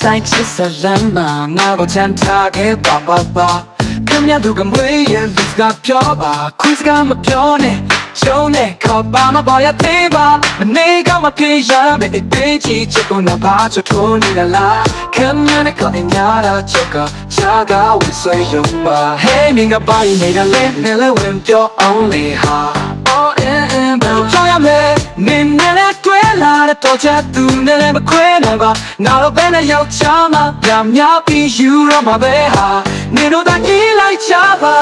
ဆိုင်ချစ်စလမ်းမှာငါကိုချမ်းသာခဲ့ပါပါပါကမြတ်သူကမွေးရင်ဒီကပြောပါခွစကမပြောနဲ့ရှုံးနဲ့ခေါ်ပါမပေါ်ရသေးပါမနေကမပြေရမယ်အသေးချီချစ်ကိုနဘာချထိုးနေလားကမြတ်ကိုအညာရာချက်ကချာကဝဆွေရုံပါ Hey မင်းကပါရင်နေတာလဲနဲ့လဲဝင်ပြော only ဟာ Oh in ဘ တွေ့လာတဲ့တော့ချက်သူနဲ့လည်းမခွဲနိုင်ပါနောက်တော့ဘယ်နဲ့ရောက်ချမ်းမှာညများပြီးယူတော့မှာပဲဟာနေတော့တကြီးလိုက်ချပါ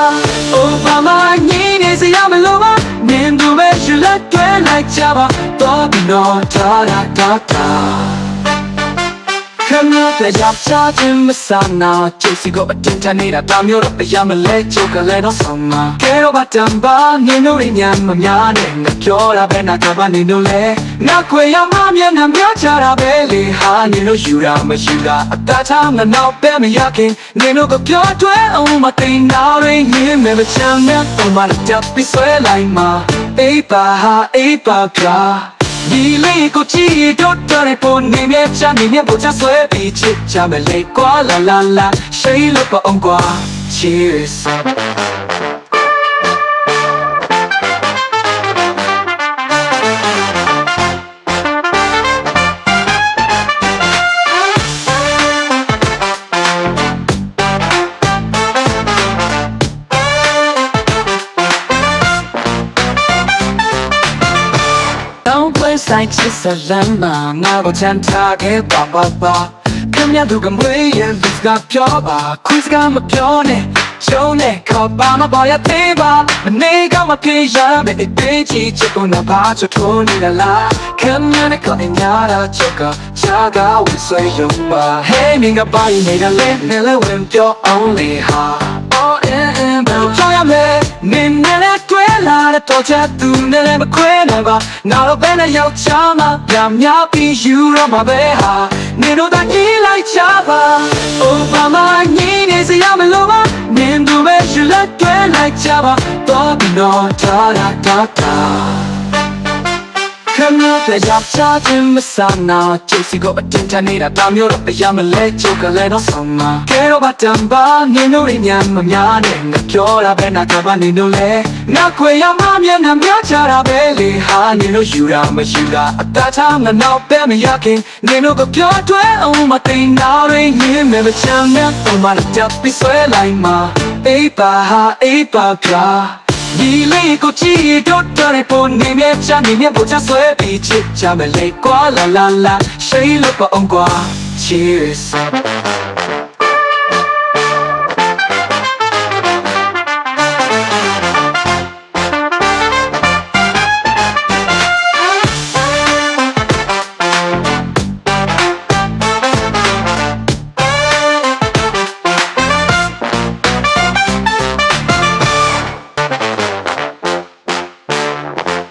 Oh mama ညီနေစရာမလိုပါမင်းတို့ပဲယူလက်တွေ့လိုက်ချပါတော့ပြီးတော့တာတာတာ တာခမတဲ့ကြောင့်ချာခြင်းမဆာနာချစ်စီကိုအတင်းတနေတာတာမျိုးတော့အရာမလဲချိုကလေးတော့ဆောင်မှာကဲတော့ဘာတမ်းပါနေလို့ရညာမများနဲ့ငါပြောတာပဲနာကပါနေလို့လဲငါခွေရမမျက်နှာများချတာပဲလေဟာနေလို့ယူတာမယူတာအတားထားငါနောက်ပဲမရခင်နေလို့ကပြောတွဲအောင်မသိနာရင်းရင်းမဲ့ချမ်းမဲ့တော့မတက်ပြီးဆွဲလိုက်မှာအေးပါဟာအေးပါက ဒီလေးကိုကြည့်တော့တဲ့ပုံနေမြချမ်းနေမြပေါ်ချဆွဲပြီးချစ်ချမယ်လေကွာလာလာလာရှိလို့ပေါ့အောင်ကွာ Cheers ဆိုင်ချစ်စလမ်းမှာငါကိုချမ်းသာခဲ့ပါပါပါခမရသူကမွေးရင်ဒီကပြောပါခွစကမပြောနဲ့ရှုံးနဲ့ခေါ်ပါမပေါ်ရသေးပါမနေကမပြေရမယ်အသေးချီချစ်ကိုနဘာချထိုးနေလားခမရနဲ့ကအညာရာချက်ကချာကဝဆွေရုံပါ Hey မင်းကပါရင်နေတာလဲနဲ့လဲဝင်ပြော only ဟာ Oh in in ဘယ်လိုပြောရမလဲမင်းနဲ့ လည်းတွေ့လာတဲ့တော့ချက်သူနဲ့လည်းမခွဲနိုင်ပါနောက်တော့ဘယ်နဲ့ရောက်ချမှာညများပြီးယူတော့မှာပဲဟာနေတော့တကြီးလိုက်ချပါ Oh mama ညီနေစရာမလိုပါမင်းတို့ပဲယူလက်တွေ့လိုက်ချပါတော့ပြီးတော့တာတာတာ တာခမတဲ့ကြောင့်ချာခြင်းမဆာနာချစ်စီကိုအတင်းတနေတာတာမျိုးတော့အရာမလဲချိုကလေးတော့ဆောင်မှာကဲတော့ဘာတမ်းပါနေလို့ရညာမများနဲ့ငါပြောတာပဲနာကပါနေလို့လဲငါခွေရမမျက်နှာများချတာပဲလေဟာနေလို့ယူတာမယူတာအတားထားငါနောက်ပဲမရခင်နေလို့ကပြောတွဲအောင်မသိနာရင်းရင်းမဲ့ချမ်းနဲ့တော့မတက်ပြီးဆွဲလိုက်မှာအေးပါဟာအေးပါက ဒီလေးကိုကြည့်တော့တဲ့ပုံနေမြချနေမြပေါ်ချဆွဲပြီးချစ်ချမယ်လေကွာလာလာလာရှိလို့ပေါ့အောင်ကွာ Cheers Música